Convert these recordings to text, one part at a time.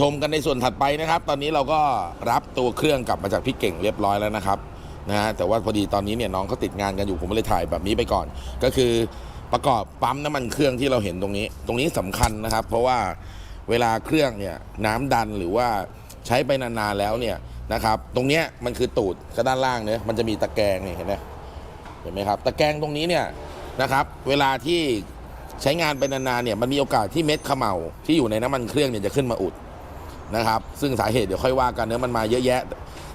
ชมกันในส่วนถัดไปนะครับ ตอนนี้เราก็รับตัวเครื่องกลับมาจากพี่เก่งเรียบร้อยแล้วนะครับนะฮะแต่ว่าพอดีตอนนี้เนี่ยน้องเขาติดงานกันอยู่ผมเลยถ่ายแบบนี้ไปก่อน ก็คือประกอบปั๊มน้ำมันเครื่องที่เราเห็นตรงนี้ ตรงนี้สำคัญนะครับ เพราะว่าเวลาเครื่องเนี่ยน้ำดันหรือว่าใช้ไปนานๆแล้วเนี่ยนะครับ ตรงเนี้ยมันคือตูดก็ด้านล่างเนี่ยมันจะมีตะแกรงเนี่ยเห็นไหมเห็นไหมครับ ตะแกรงตรงนี้เนี่ยนะครับ เวลาที่ใช้งานไปนานๆเนี่ยมันมีโอกาสที่เม็ดขมเหลาที่อยู่ในน้ำมันเครื่องเนี่ยจะขึ้นมาอุด นะครับ ซึ่งสาเหตุเดี๋ยวค่อยว่ากันเนื้อมันมาเยอะแยะ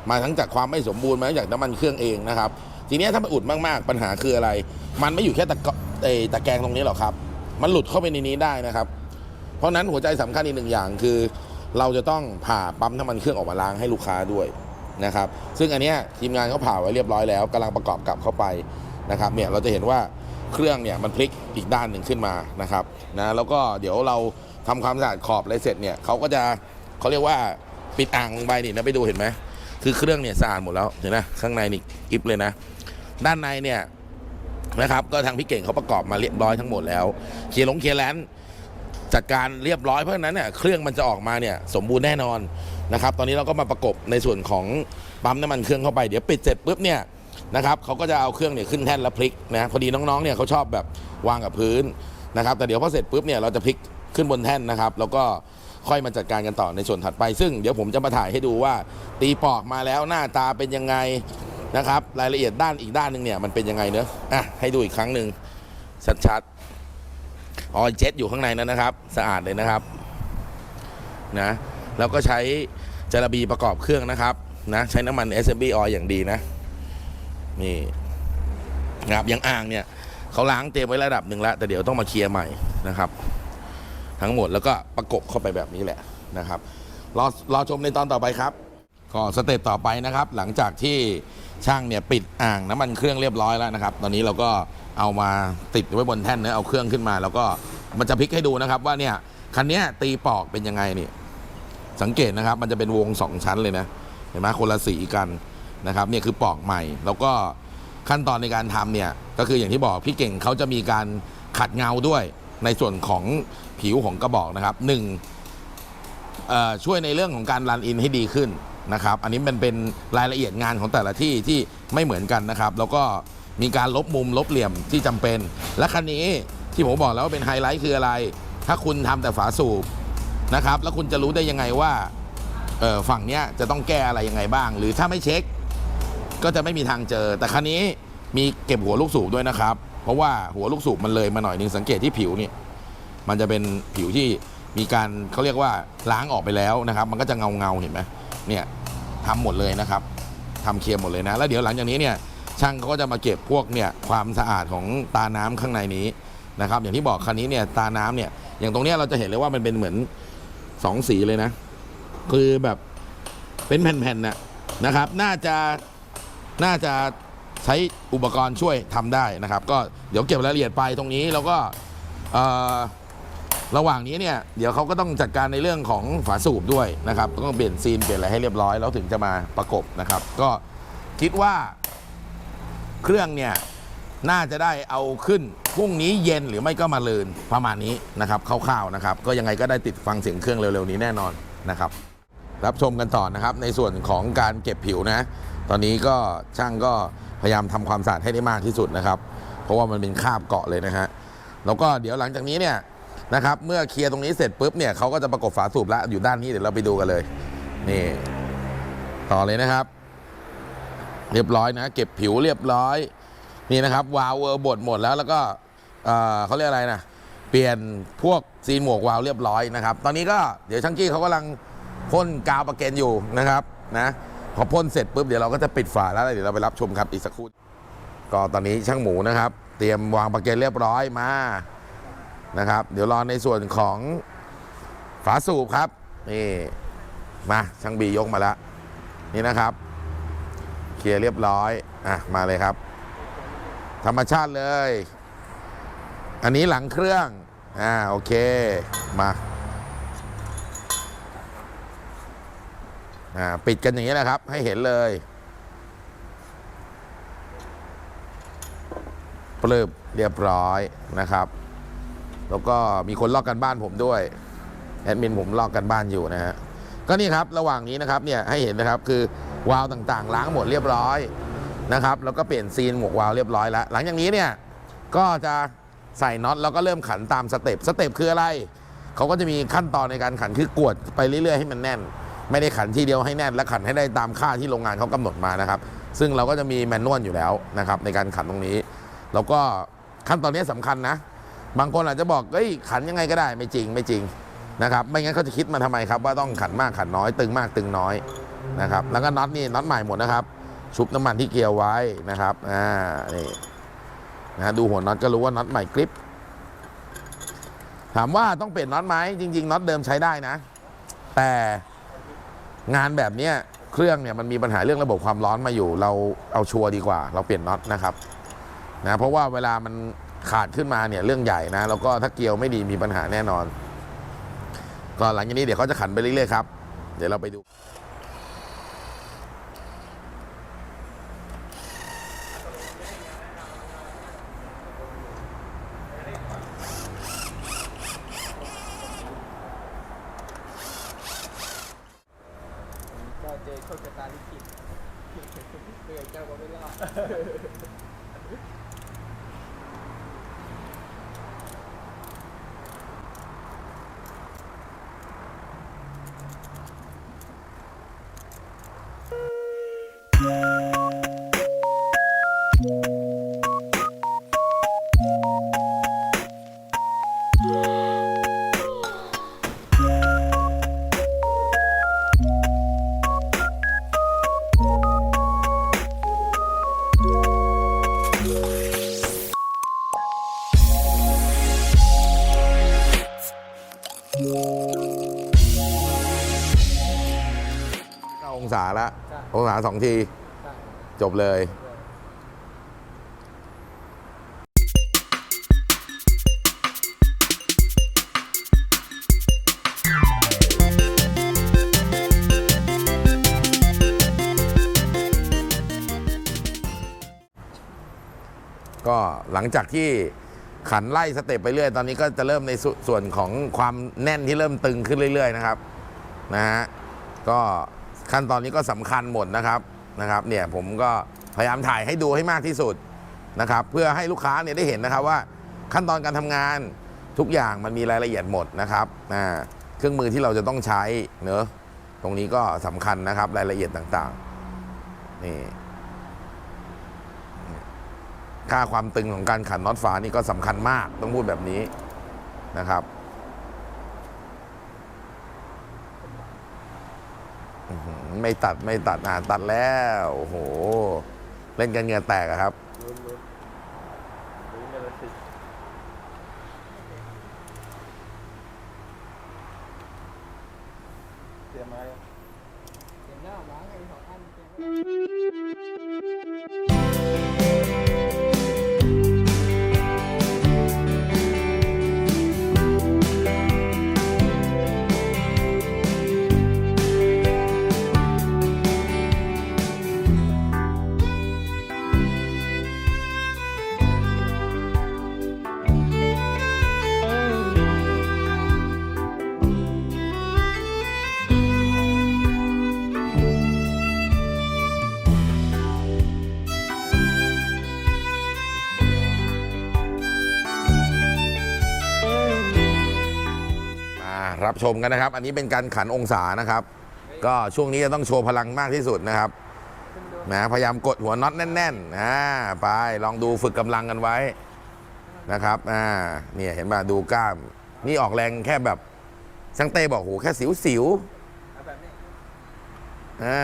มาทั้งจากความไม่สมบูรณ์มาทั้งจากน้ำมันเครื่องเองนะครับ ทีนี้ถ้ามันอุดมากๆ ปัญหาคืออะไร มันไม่อยู่แค่ตะเอตะแกรงตรงนี้หรอกครับ มันหลุดเข้าไปในนี้ได้นะครับ เพราะนั้นหัวใจสำคัญอีกหนึ่งอย่างคือ เราจะต้องผ่าปั๊มน้ำมันเครื่องออกมาล้างให้ลูกค้าด้วยนะครับ ซึ่งอันนี้ทีมงานเขาผ่าไว้เรียบร้อยแล้วกำลังประกอบกลับเข้าไปนะครับเนี่ยเราจะเห็นว่าเครื่องเนี่ยมันพลิกอีกด้านหนึ่งขึ้นมานะครับนะแล้วก็เดี๋ยวเราทำความสะอาดขอบอะไรเสร็จเนี่ยเขาก็จะ เขาเรียกว่าปิดอ่างลงไปนี่นะไปดูเห็นไหมคือเครื่องเนี่ยสะอาดหมดแล้วเห็นไหมข้างในนี่กิฟเลยนะ ด้านในเนี่ยนะครับ ก็ทางพี่เก่งเขาประกอบมาเรียบร้อยทั้งหมดแล้วเคลียร์ลงเคลียร์แลนด์จัดการเรียบร้อยเพราะฉะนั้นเนี่ยเครื่องมันจะออกมาเนี่ยสมบูรณ์แน่นอนนะครับ ตอนนี้เราก็มาประกบในส่วนของปั๊มน้ำมันเครื่องเข้าไปเดี๋ยวปิดเสร็จปุ๊บเนี่ยนะครับเขาก็จะเอาเครื่องเนี่ยขึ้นแท่นแล้วพลิกนะพอดีน้องๆเนี่ยเขาชอบแบบวางกับพื้นนะครับ แต่เดี๋ยวพอเสร็จปุ๊บเนี่ยเราจะพลิกขึ้นบนแท่นนะครับ แล้วก็ ค่อยมาจัดการกันต่อในส่วนถัดไป ซึ่งเดี๋ยวผมจะมาถ่ายให้ดูว่า ตีปอกมาแล้วหน้าตาเป็นยังไงนะครับ รายละเอียดด้านอีกด้านหนึ่งเนี่ยมันเป็นยังไงเนอะอะให้ดูอีกครั้งหนึ่งชัดๆออยเจ็ตอยู่ข้างในนั้นนะครับ สะอาดเลยนะครับนะแล้วก็ใช้จาระบีประกอบเครื่องนะครับนะใช้น้ำมัน SMB oil อย่างดีนะนี่นะครับอยังอ่างเนี่ยเขาล้างเตรียมไว้ระดับหนึ่งแล้วแต่เดี๋ยวต้องมาเคลียร์ใหม่นะครับ ทั้งหมดแล้วก็ประกบเข้าไปแบบนี้แหละนะครับรอรอชมในตอนต่อไปครับ ก็สเต็ปต่อไปนะครับ หลังจากที่ช่างเนี่ยปิดอ่างน้ำมันเครื่องเรียบร้อยแล้วนะครับ ตอนนี้เราก็เอามาติดไว้บนแท่นเนะเอาเครื่องขึ้นมา แล้วก็มันจะพลิกให้ดูนะครับ ว่าเนี่ยคันเนี้ยตีปอกเป็นยังไงนี่สังเกตนะครับ มันจะเป็นวงสองชั้นเลยนะเห็นไหมคนละสีกันนะครับเนี่ยคือปอกใหม่ แล้วก็ขั้นตอนในการทำเนี่ยก็คืออย่างที่บอกพี่เก่งเขาจะมีการขัดเงาด้วย ในส่วนของผิวของกระบอกนะครับหนึ่งช่วยในเรื่องของการรันอินให้ดีขึ้นนะครับ อันนี้มันเป็นรายละเอียดงานของแต่ละที่ที่ไม่เหมือนกันนะครับ แล้วก็มีการลบมุมลบเหลี่ยมที่จำเป็น และคันนี้ที่ผมบอกแล้วว่าเป็นไฮไลท์คืออะไร ถ้าคุณทำแต่ฝาสูบนะครับ แล้วคุณจะรู้ได้ยังไงว่าฝั่งนี้จะต้องแก้อะไรยังไงบ้าง หรือถ้าไม่เช็ค ก็จะไม่มีทางเจอ แต่คันนี้มีเก็บหัวลูกสูบด้วยนะครับ เพราะว่าหัวลูกสูบมันเลยมาหน่อยหนึงสังเกตที่ผิวนี่มันจะเป็นผิวที่มีการเขาเรียกว่าล้างออกไปแล้วนะครับ มันก็จะเงาเงาเห็นไหมเนี่ยทำหมดเลยนะครับทำเคลียร์หมดเลยนะ แล้วเดี๋ยวหลังจากนี้เนี่ยช่างเขาก็จะมาเก็บพวกเนี่ยความสะอาดของตาน้ำข้างในนี้นะครับ อย่างที่บอกคันนี้เนี่ยตาน้ำเนี่ยอย่างตรงเนี้ยเราจะเห็นเลยว่ามันเป็นเหมือนสองสีเลยนะ คือแบบเป็นแผ่นๆนะนะครับ น่าจะน่าจะ ใช้อุปกรณ์ช่วยทำได้นะครับ ก็เดี๋ยวเก็บรายละเอียดไปตรงนี้แล้วก็ระหว่างนี้เนี่ยเดี๋ยวเขาก็ต้องจัดการในเรื่องของฝาสูบด้วยนะครับต้องเปลี่ยนซีนเปลี่ยนอะไรให้เรียบร้อยแล้วถึงจะมาประกบนะครับ ก็คิดว่าเครื่องเนี่ยน่าจะได้เอาขึ้นพรุ่งนี้เย็นหรือไม่ก็มาลืนประมาณนี้นะครับคร่าวๆนะครับ ก็ยังไงก็ได้ติดฟังเสียงเครื่องเร็วๆนี้แน่นอนนะครับ รับชมกันต่อนะครับในส่วนของการเก็บผิวนะ ตอนนี้ก็ช่างก็ พยายามทำความสะอาดให้ได้มากที่สุดนะครับ เพราะว่ามันเป็นคราบเกาะเลยนะฮะแล้วก็เดี๋ยวหลังจากนี้เนี่ยนะครับเมื่อเคลียร์ตรงนี้เสร็จปุ๊บเนี่ยเขาก็จะประกบฝาสูบแล้วอยู่ด้านนี้เดี๋ยวเราไปดูกันเลยนี่ต่อเลยนะครับ เรียบร้อยนะ เก็บผิวเรียบร้อยนี่นะครับวาล์วเวอร์บดหมดแล้วแล้วก็เอ่อเขาเรียกอะไรนะเปลี่ยนพวกซีนหมวกวาล์วเรียบร้อยนะครับ ตอนนี้ก็เดี๋ยวช่างกี้เขากำลังพ่นกาวประเกนอยู่นะครับนะ พอพ่นเสร็จปุ๊บเดี๋ยวเราก็จะปิดฝาแล้วเดี๋ยวเราไปรับชมครับอีกสักครู่ก็ตอนนี้ช่างหมูนะครับ เตรียมวางประเกนเรียบร้อยมานะครับ เดี๋ยวรอในส่วนของฝาสูบครับนี่มาช่างบียกมาแล้วนี่นะครับ เคลียร์เรียบร้อยอะมาเลยครับ ธรรมชาติเลย อันนี้หลังเครื่องอ่าโอเคมา อ่า ปิดกันอย่างนี้แหละครับ ให้เห็นเลยปลื้มเรียบร้อยนะครับ แล้วก็มีคนลอกกันบ้านผมด้วยแอดมินผมลอกกันบ้านอยู่นะฮะก็นี่ครับระหว่างนี้นะครับเนี่ยให้เห็นนะครับคือวาล์วต่างๆ ล้างหมดเรียบร้อยนะครับ แล้วก็เปลี่ยนซีนหมวกวาล์วเรียบร้อยแล้ว หลังจากนี้เนี่ยก็จะใส่น็อตแล้วก็เริ่มขันตามสเต็ปสเต็ปคืออะไรเขาก็จะมีขั้นตอนในการขันคือกวดไปเรื่อยๆให้มันแน่น ไม่ได้ขันทีเดียวให้แน่นและขันให้ได้ตามค่าที่โรงงานเขากำหนดมานะครับ ซึ่งเราก็จะมีแมนนวลอยู่แล้วนะครับในการขันตรงนี้ แล้วก็ขั้นตอนนี้สำคัญนะ บางคนอาจจะบอกเฮ้ยขันยังไงก็ได้ไม่จริงไม่จริงนะครับไม่งั้นเขาจะคิดมาทำไมครับ ว่าต้องขันมากขันน้อยตึงมากตึงน้อยนะครับแล้วก็น็อตนี่น็อตใหม่หมดนะครับ ชุบน้ำมันที่เกียวไว้นะครับอ่านี่นะดูหัวน็อตก็รู้ว่าน็อตใหม่กริปถามว่าต้องเปลี่ยนน็อตไหมจริง ๆน็อตเดิมใช้ได้นะ แต่ งานแบบนี้เครื่องเนี่ยมันมีปัญหาเรื่องระบบความร้อนมาอยู่ เราเอาชัวร์ดีกว่า เราเปลี่ยนน็อตนะครับนะเพราะว่าเวลามันขาดขึ้นมาเนี่ยเรื่องใหญ่นะ แล้วก็ถ้าเกลียวไม่ดีมีปัญหาแน่นอน ก็หลังจากนี้เดี๋ยวเขาจะขันไปเรื่อยๆครับ เดี๋ยวเราไปดู ก็เจอโชคชะตาลิขิตเหนื่อยเจ้าก็ไม่รอด องศาละใช่ องศาสองที ใช่จบเลย ก็หลังจากที่ขันไล่สเต็ปไปเรื่อย ตอนนี้ก็จะเริ่มในสส่วนของความแน่นที่เริ่มตึงขึ้นเรื่อย ๆ นะครับ นะฮะ ก็ ขั้นตอนนี้ก็สำคัญหมดนะครับนะครับเนี่ยผมก็พยายามถ่ายให้ดูให้มากที่สุดนะครับเพื่อให้ลูกค้าเนี่ยได้เห็นนะครับว่าขั้นตอนการทำงานทุกอย่างมันมีรายละเอียดหมดนะครับเครื่องมือที่เราจะต้องใช้เนอะตรงนี้ก็สำคัญนะครับรายละเอียดต่างๆนี่ค่าความตึงของการขันน็อตฝานี่ก็สำคัญมากต้องพูดแบบนี้นะครับอื้อหือ ไม่ตัดไม่ตัดอ่าตัดแล้วโอ้โหเล่นกันเหงื่อแตกอะครับ รับชมกันนะครับ อันนี้เป็นการขันองศานะครับ ก็ช่วงนี้จะต้องโชว์พลังมากที่สุดนะครับนะพยายามกดหัวน็อตแน่นๆอ่าไปลองดูฝึกกำลังกันไว้นะครับอ่าเนี่ยเห็นป่ะดูกล้าม นี่ออกแรงแค่แบบช่างเต้บอกโหแค่สิวๆเอาแบบนี้อ่า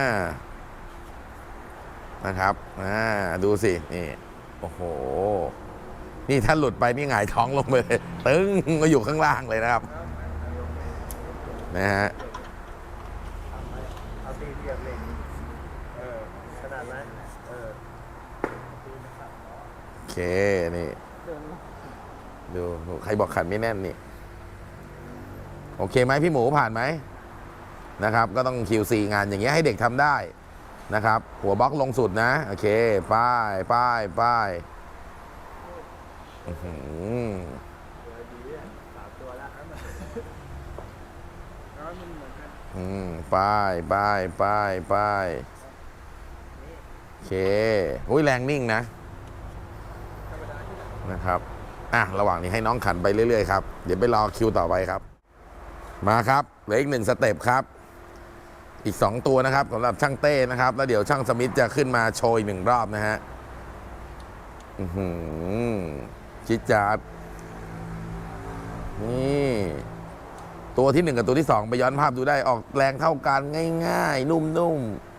นะครับอ่าดูสินี่โอ้โห นี่ถ้าหลุดไปนี่หงายท้องลงไปเลยตึงมาอยู่ข้างล่างเลยนะครับ นะฮะเอาตีเทียบเลยเออขนาดนั้นเออโอเค นี่เดินดูดูใครบอกขันไม่แน่นนี่ โอเคไหมพี่หมูผ่านไหมนะครับ ก็ต้อง QC งานอย่างเงี้ยให้เด็กทำได้นะครับ หัวบล็อกลงสุดนะ โอเค ป้าย ป้าย ป้ายอื้อหือ เดี๋ยวดีอะสา มันเหมือนกันอืมไป้ายป้ายป้ายป้ายโอเคอุ้ยแรงนิ่งนะ นะครับ อะ ระหว่างนี้ให้น้องขันไปเรื่อยๆครับ เดี๋ยวไปรอคิวต่อไปครับ มาครับเหลืออีกหนึ่งสเต็ปครับ อีก 2 ตัวนะครับสำหรับช่างเต้นะครับ แล้วเดี๋ยวช่างสมิธจะขึ้นมาโชว์อีกหนึ่งรอบนะฮะอือหือจิดจาดนี่ ตัวที่หนึ่งกับตัวที่สองไปย้อนภาพดูได้ออกแรงเท่ากันง่าย ๆ นุ่มๆ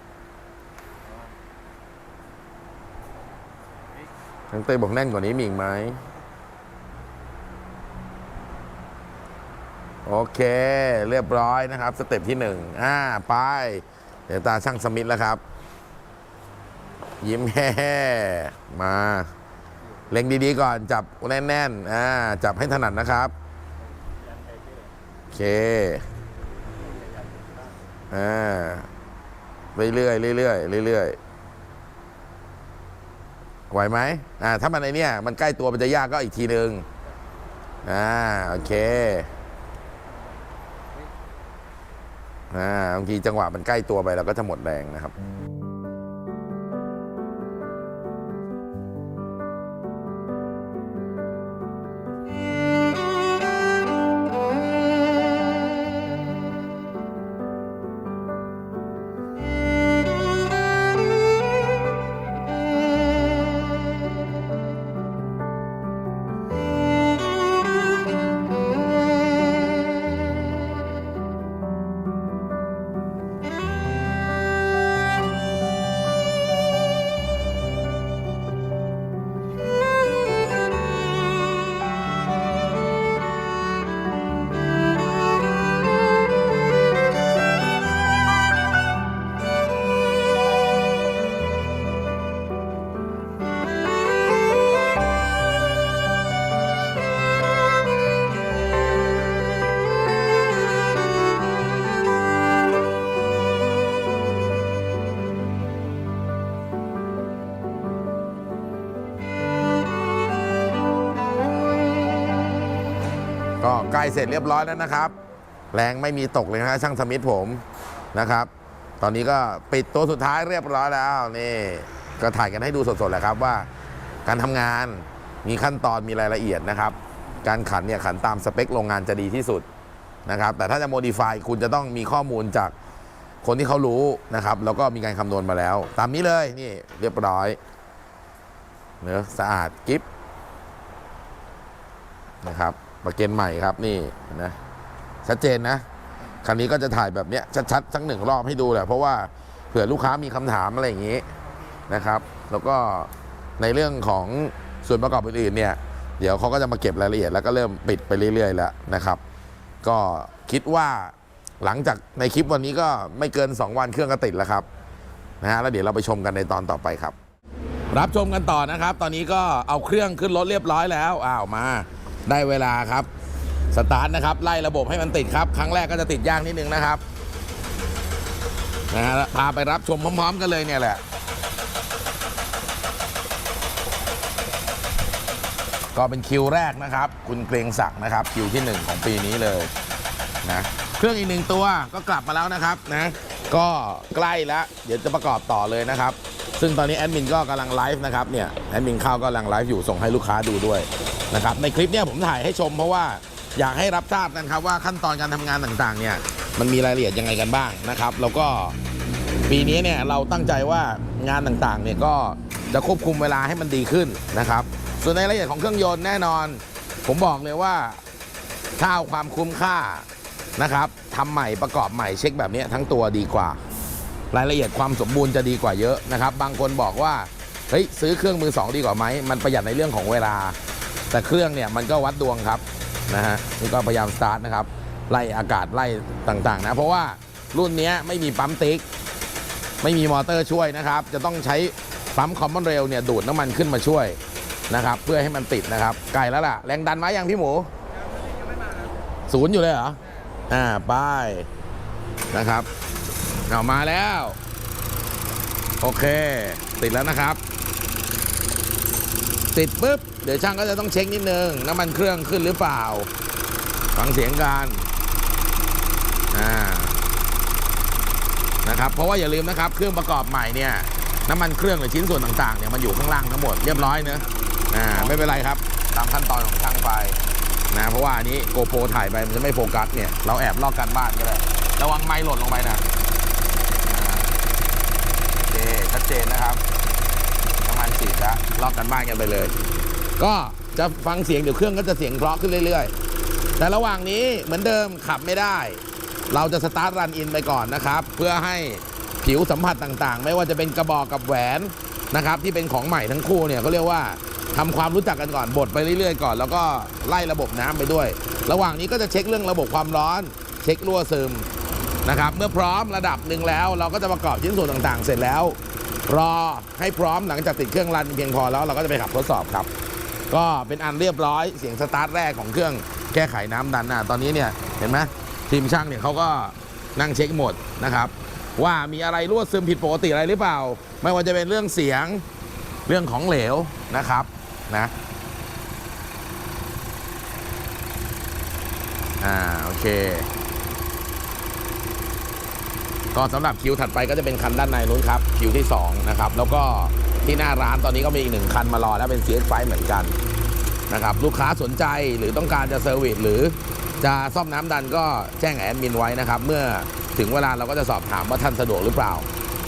ช่างเต้บอกแน่นกว่านี้มีอีกไหมโอเค เรียบร้อยนะครับ สเต็ปที่หนึ่งอ่าไปเดี๋ยวตาช่างสมิธแล้วครับ ยิ้มแฮ่มา เล็งดีๆก่อนจับแน่นๆอ่าจับให้ถนัดนะครับ เคอ่าเรื่อยๆเรื่อยๆเรื่อยๆไหวไหมอ่าถ้ามันไอเนี้ยมันใกล้ตัวมันจะยากก็อีกทีหนึ่งอ่าโอเคอ่าบางทีจังหวะมันใกล้ตัวไปเราก็จะหมดแรงนะครับ ใกล้เสร็จเรียบร้อยแล้วนะครับ แรงไม่มีตกเลยนะช่างสมิธผมนะครับ ตอนนี้ก็ปิดตัวสุดท้ายเรียบร้อยแล้วนี่ก็ถ่ายกันให้ดูสดๆแหละครับว่า การทำงานมีขั้นตอนมีรายละเอียดนะครับ การขันเนี่ยขันตามสเปคโรงงานจะดีที่สุดนะครับ แต่ถ้าจะโมดิฟายคุณจะต้องมีข้อมูลจากคนที่เขารู้นะครับ แล้วก็มีการคำนวณมาแล้ว ตามนี้เลยนี่เรียบร้อยเนื้อสะอาดกิฟนะครับ ประเก็นใหม่ครับนี่นะชัดเจนนะคันนี้ก็จะถ่ายแบบเนี้ยชัดๆสักหนึ่งรอบให้ดูแหละเพราะว่าเผื่อลูกค้ามีคำถามอะไรอย่างนี้นะครับ แล้วก็ในเรื่องของส่วนประกอบอื่นๆเนี่ยเดี๋ยวเขาก็จะมาเก็บรายละเอียดแล้วก็เริ่มปิดไปเรื่อยๆแล้วนะครับ ก็คิดว่าหลังจากในคลิปวันนี้ก็ไม่เกิน 2 วันเครื่องก็ติดแล้วครับนะฮะแล้วเดี๋ยวเราไปชมกันในตอนต่อไปครับ รับชมกันต่อนะครับ ตอนนี้ก็เอาเครื่องขึ้นรถเรียบร้อยแล้วอ้าวมา ได้เวลาครับสตาร์ทนะครับไล่ระบบให้มันติดครับ ครั้งแรกก็จะติดยากนิดนึงนะครับนะฮะพาไปรับชมพร้อม ๆ กันเลยเนี่ยแหละ ก็เป็นคิวแรกนะครับ คุณเกรงศักดิ์นะครับ คิวที่หนึ่งของปีนี้เลยนะเครื่องอีกหนึ่งตัวก็กลับมาแล้วนะครับนะก็ใกล้แล้ว เดี๋ยวจะประกอบต่อเลยนะครับ ซึ่งตอนนี้แอดมินก็กำลังไลฟ์นะครับเนี่ยแอดมินเข้าก็กำลังไลฟ์อยู่ส่งให้ลูกค้าดูด้วย นะครับในคลิปเนี่ยผมถ่ายให้ชมเพราะว่าอยากให้รับทราบกันครับว่าขั้นตอนการทำงานต่างๆเนี่ยมันมีรายละเอียดยังไงกันบ้างนะครับ แล้วก็ปีนี้เนี่ยเราตั้งใจว่างานต่างๆเนี่ยก็จะควบคุมเวลาให้มันดีขึ้นนะครับ ส่วนในรายละเอียดของเครื่องยนต์แน่นอน ผมบอกเลยว่าถ้าเอาความคุ้มค่านะครับทำใหม่ประกอบใหม่เช็คแบบนี้ทั้งตัวดีกว่า รายละเอียดความสมบูรณ์จะดีกว่าเยอะนะครับ บางคนบอกว่าเฮ้ยซื้อเครื่องมือสองดีกว่าไหมมันประหยัดในเรื่องของเวลา แต่เครื่องเนี่ยมันก็วัดดวงครับนะฮะนี่ก็พยายามสตาร์ทนะครับไล่อากาศไล่ต่างๆนะเพราะว่ารุ่นนี้ไม่มีปั๊มติ๊ก ไม่มีมอเตอร์ช่วยนะครับ จะต้องใช้ปั๊มคอมมอนเรลเนี่ยดูดน้ำมันขึ้นมาช่วยนะครับ เพื่อให้มันติดนะครับไกลแล้วล่ะ แรงดันมายังพี่หมูศูนย์อยู่เลยเหรออ่าป้ายนะครับเอามาแล้ว โอเค ติดแล้วนะครับ ติดปุ๊บ เดี๋ยวช่างก็จะต้องเช็คนิดนึง น้ำมันเครื่องขึ้นหรือเปล่า ฟังเสียงกันนะครับ เพราะว่าอย่าลืมนะครับ เครื่องประกอบใหม่เนี่ย น้ำมันเครื่องหรือชิ้นส่วนต่างๆเนี่ยมันอยู่ข้างล่างทั้งหมดเรียบร้อยเนอะอ่าไม่เป็นไรครับ ตามขั้นตอนของช่างไปนะเพราะว่าอันนี้โกโปรถ่ายไปมันจะไม่โฟกัสเนี่ยเราแอบลอกกันบ้านก็ได้ระวังไม้หล่นลงไปนะโอเคชัดเจนนะครับ แล้วลอกกันบ้านกันไปเลย ก็จะฟังเสียงเดี๋ยวเครื่องก็จะเสียงเพราะขึ้นเรื่อยๆ แต่ระหว่างนี้เหมือนเดิมขับไม่ได้ เราจะสตาร์ทรันอินไปก่อนนะครับ เพื่อให้ผิวสัมผัสต่างๆ ไม่ว่าจะเป็นกระบอกกับแหวนนะครับที่เป็นของใหม่ทั้งคู่เนี่ยเขาเรียกว่าทำความรู้จักกันก่อนบดไปเรื่อยๆก่อน แล้วก็ไล่ระบบน้ำไปด้วย ระหว่างนี้ก็จะเช็คเรื่องระบบความร้อน เช็ครั่วซึมนะครับเมื่อพร้อมระดับหนึ่งแล้ว เราก็จะประกอบชิ้นส่วนต่างๆ เสร็จแล้ว รอให้พร้อมหลังจากติดเครื่องรันเพียงพอแล้วเราก็จะไปขับทดสอบครับ ก็เป็นอันเรียบร้อยเสียงสตาร์ทแรกของเครื่องแก้ไขน้ำดันนะตอนนี้เนี่ยเห็นไหมทีมช่างเนี่ยเขาก็นั่งเช็คหมดนะครับ ว่ามีอะไรรั่วซึมผิดปกติอะไรหรือเปล่า ไม่ว่าจะเป็นเรื่องเสียงเรื่องของเหลวนะครับนะอ่าโอเคก็สำหรับคิวถัดไปก็จะเป็นคันด้านในนู้นครับ คิวที่2นะครับแล้วก็ที่หน้าร้านตอนนี้ก็มีอีกหนึ่งคันมารอแล้วเป็น CX5 เหมือนกันนะครับลูกค้าสนใจหรือต้องการจะเซอร์วิสหรือจะซ่อมน้ำดันก็แจ้งแอดมินไว้นะครับ เมื่อถึงเวลาเราก็จะสอบถามว่าท่านสะดวกหรือเปล่า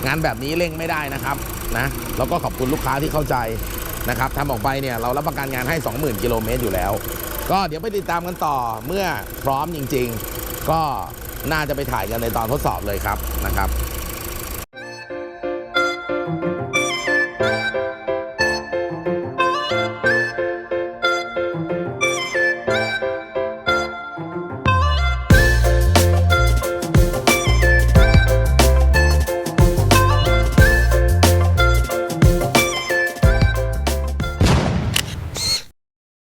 งานแบบนี้เร่งไม่ได้นะครับนะแล้วก็ขอบคุณลูกค้าที่เข้าใจนะครับทำออกไปเนี่ยเรารับประกันงานให้ 20,000 กิโลเมตรอยู่แล้ว ก็เดี๋ยวไปติดตามกันต่อเมื่อพร้อมจริง ๆ ก็น่าจะไปถ่ายกันในตอนทดสอบเลยครับนะครับ